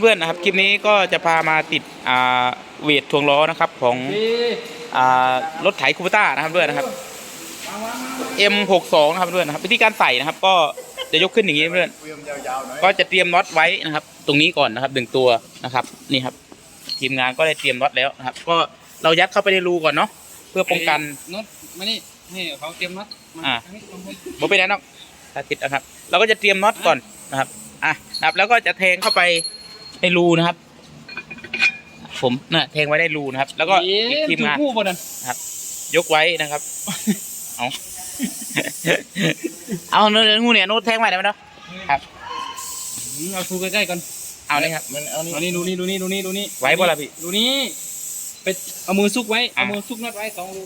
เพื่อนนะครับคลิปนี้ก็จะพามาติดอ่าเวททวงล้อนะครับของอ่ารถไถคูปต้านะครับเพื่อนนะครับ M62 นะครับเพื่อนนะครับวิธีการใส่นะครับ ก็จะยกขึ้นอย่างนี้เพื่อนก็จะเตรียมน็อตไว้นะครับ ตรงนี้ก่อนนะครับหนึ่งตัวนะครับนี่ครับ ทีมงานก็ได้เตรียมน็อตแล้วนะครับ ก็เรายัดเข้าไปในรูก่อนเนาะเพื่อป้องกันน็อตมานี่นี่เขาเตรียมน็อตมาอ่าทางนี้ลงบนบ่เป็นไรเนาะสาธิตนะครับ เราก็จะเตรียมน็อตก่อนนะครับอะนะครับแล้วก็จะแทงเข้าไป ในรูนะครับ ผมน่ะแทงไว้ได้รูนะครับ แล้วก็อีกทีมงานถูกคู่บนนั้นยกไว้นะครับ เอาเอาเนื้องูเนี่ยโน้ตแทงไว้ได้ไหมเนาะครับอืมเอาถูกใกล้ๆกันเอาเลยครับมันเอานี่เอานี่ดูนี่ดูนี่ดูนี่ดูนี่ไว้บ่ล่ะพี่ดูนี่ไปเอามือซุกไว้อะเอามือซุกน็อตไว้สองรู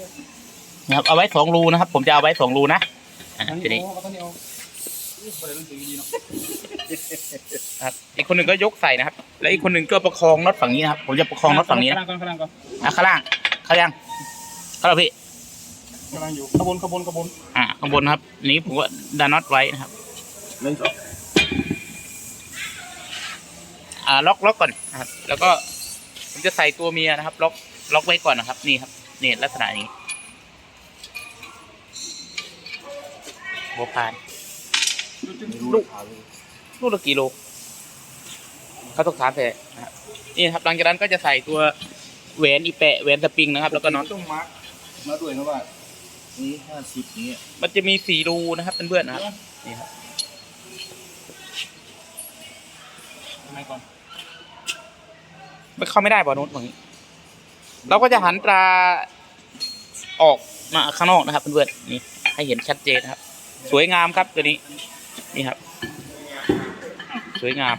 นะครับเอาไว้สองรูนะครับ ผมจะเอาไว้สองรูนะอะอันทีนี้ ครับอีกคนหนึ่งก็ยกใส่นะครับ แล้วอีกคนหนึ่งก็ประคองน็อตฝั่งนี้นะครับ ผมจะประคองน็อตฝั่งนี้นะข้างล่างก่อนข้างล่างก่อนอะข้างล่างข้างล่างข้างล่างพี่ข้างล่างอยู่ขางบนขางบนขางบนอ่าข้างบนครับอันนี้ผมก็ดันน็อตไว้นะครับหนึ่งสองอ่าล็อกล็อกก่อนนะครับ แล้วก็ผมจะใส่ตัวเมียนะครับ ล็อกล็อกไว้ก่อนนะครับ นี่ครับนี่ลักษณะนี้โบวพานลูกลูกละกี่โล เขาต้องถามแต่นะครับนี่ครับหลังจากนั้นก็จะใส่ตัวแหวนอีแปะแหวนสปริงนะครับ แล้วก็น็อตต้องมาร์กมาด้วยนะว่านี่ห้าสิบนี้มันจะมีสี่รูนะครับเพื่อนๆนะครับนี่ครับทำไมก่อนไมันเข้าไม่ได้บอนุษย์อย่างนี้เราก็จะหันตราออกมาข้างนอกนะครับเพื่อนๆนี่ ให้เห็นชัดเจนนะครับ สวยงามครับตัวนี้ นี่ครับ สวยงาม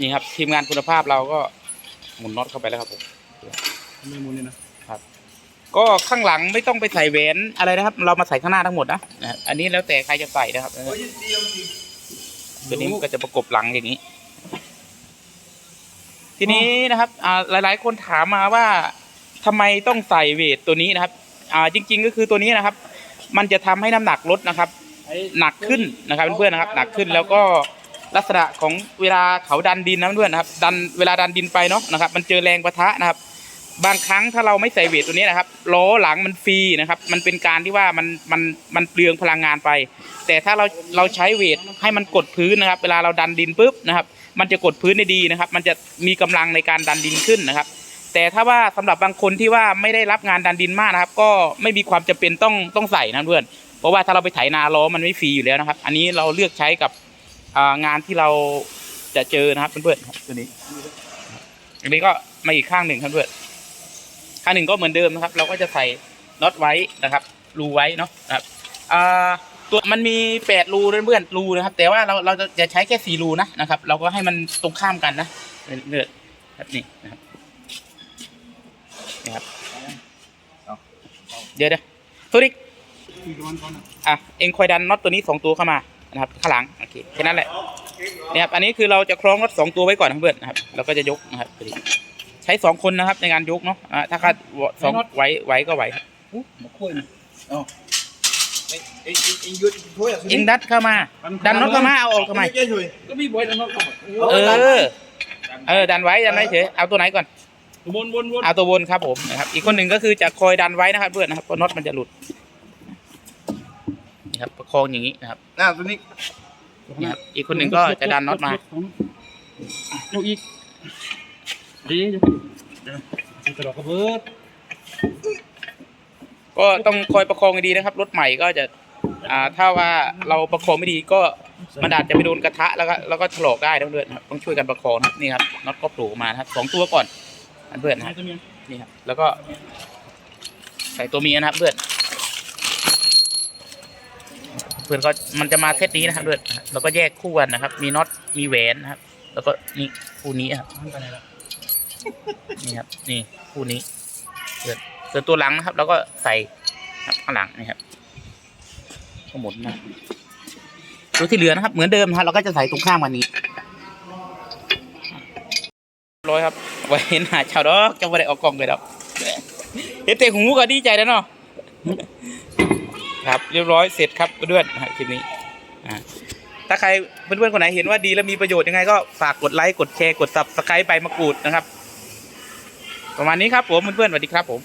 นี่ครับทีมงานคุณภาพเราก็หมุนน็อตเข้าไปแล้วครับผมไม่มุนเลยนะครับ ก็ข้างหลังไม่ต้องไปใส่แหวนอะไรนะครับ เรามาใส่ข้างหน้าทั้งหมดนะอันนี้แล้วแต่ใครจะใส่นะครับตัวนี้มันก็จะประกบหลังอย่างนี้ ทีนี้นะครับอ่าหลาย ๆ คนถามมาว่าทำไมต้องใส่เวทตัวนี้นะครับ อ่าจริง ๆ ก็คือตัวนี้นะครับ มันจะทำให้น้ำหนักลดนะครับ หนักขึ้นนะครับเพื่อนๆนะครับ หนักขึ้นแล้วก็ ลักษณะของเวลาเขาดันดินนะเพื่อนนะครับ ดันเวลาดันดินไปเนาะนะครับ มันเจอแรงประทะนะครับ บางครั้งถ้าเราไม่ใส่เวทตัวนี้นะครับล้อหลังมันฟรีนะครับ มันเป็นการที่ว่ามันมันมันเปลืองพลังงานไป แต่ถ้าเราเราใช้เวทให้มันกดพื้นนะครับ เวลาเราดันดินปุ๊บนะครับ มันจะกดพื้นได้ดีนะครับ มันจะมีกำลังในการดันดินขึ้นนะครับ แต่ถ้าว่าสำหรับบางคนที่ว่าไม่ได้รับงานดันดินมากนะครับ ก็ไม่มีความจำเป็นต้องต้องใส่นะเพื่อนเพราะว่าถ้าเราไปไถนาล้อมันไม่ฟรีอยู่แล้วนะครับ อันนี้เราเลือกใช้กับ งานที่เราจะเจอนะครับเพื่อนๆครับตัวนี้อันนี้ก็มาอีกข้างหนึ่งครับเพื่อนข้างหนึ่งก็เหมือนเดิมนะครับ เราก็จะใส่น็อตไว้นะครับ รูไว้เนาะครับอ่าตัวมันมีแปดรูเพื่อนๆรูนะครับ แต่ว่าเราเราจะจะใช้แค่สี่รูนะนะครับ เราก็ให้มันตรงข้ามกันนะเพื่อนๆครับนี่นะครับนี่ครับเดี๋ยวเดี๋ยวตัวนี้ที่โดนก่อนนะอะเอ็งคอยดันน็อตตัวนี้สองตัวเข้ามา นะครับข้างหลังโอเคแค่นั้นแหละเนี่ยครับอันนี้คือเราจะคล้องน็อตสองตัวไว้ก่อนนะเพื่อนนะครับเราก็จะยกนะครับใช้สองคนนะครับในการยกเนาะอะถ้าขาดสองไหวไหวก็ไหวครับอู้มาคุยนะเอ็งเอ็งเอ็งยุดถ้วยอะเองดันเข้ามา ดันน็อตเข้ามาเอาออกทำไมเจ๊ช่วยก็มีบอยดันน็อตเข้ามาเออเออดันไว้ดันไว้เฉยเอาตัวไหนก่อนวนวนวนเอาตัวบนครับผมนะครับอีกคนหนึ่งก็คือจะคอยดันไว้นะครับเพื่อนนะครับเพราะน็อตมันจะหลุด นี่ครับประคองอย่างนี้นะครับหน้าตัวนี้นี่ครับอีกคนหนึ่งก็จะดันน็อตมายกอีกดียกอีกเดี๋ยวกระดอกกระเบิดก็ต้องคอยประคองให้ดีนะครับ รถใหม่ก็จะอ่าถ้าว่าเราประคองไม่ดีก็มันอาจจะไปโดนกระทะแล้วก็แล้วก็ถลอกได้นะเพื่อนๆครับต้องช่วยกันประคองนะครับนี่ครับน็อตก็โผล่ออกมานะครับสองตัวก่อนนะเพื่อนนะคให้รับตัวเมียนี่ครับแล้วก็ใส่ตัวเมียนะครับเพื่อน เพื่อนก็มันจะมาเซตนี้นะครับเพื่อนแล้วก็แยกคู่กันนะครับ มีน็อตมีแหวนนะครับ แล้วก็นี่คู่นี้ครับนี่ครับ นี่คู่นี้เปิดส่วนตัวหลังนะครับ แล้วก็ใส่ข้างหลังนี่ครับก็หมุนมาตัวที่เหลือนะครับ เหมือนเดิมนะครับเราก็จะใส่ตรงข้างวันนี้ร้อยครับไว้เห็นหาชาวดอกจะไม่ได้ออกกล้องเลยดอกเห็นแต่หูก็ดีใจแล้วเนาะ ครับ เรียบร้อยเสร็จครับเพื่อนๆนะคลิปนี้ถ้าใครเพื่อนๆคนไหนเห็นว่าดีและมีประโยชน์ยังไงก็ฝากกดไลค์กดแชร์กดซับสไครต์ไปมากรูดนะครับ ประมาณนี้ครับผมเพื่อนๆสวัสดีครับผม